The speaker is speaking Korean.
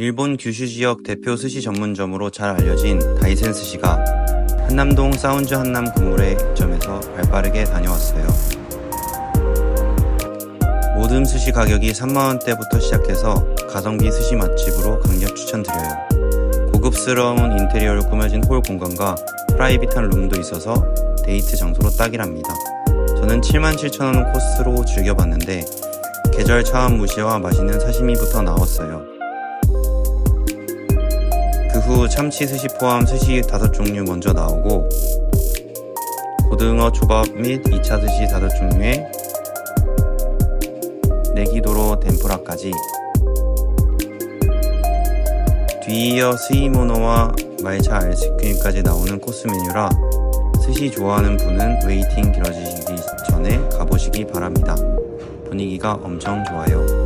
일본 규슈 지역 대표 스시 전문점으로 잘 알려진 다이센 스시가 한남동 사운즈 한남 건물에 입점해서 발빠르게 다녀왔어요. 모든 스시 가격이 3만원대부터 시작해서 가성비 스시 맛집으로 강력 추천드려요. 고급스러운 인테리어로 꾸며진 홀 공간과 프라이빗한 룸도 있어서 데이트 장소로 딱이랍니다. 저는 77,000원 코스로 즐겨봤는데 계절 차원 무시와 맛있는 사시미부터 나왔어요. 그후 참치 스시 포함 스시 다섯 종류 먼저 나오고 고등어 초밥 및 2차 스시 다섯 종류에 내기도로 덴푸라까지 뒤이어 스이모노와 말차 아이스크림까지 나오는 코스 메뉴라 스시 좋아하는 분은 웨이팅 길어지기 전에 가보시기 바랍니다. 분위기가 엄청 좋아요.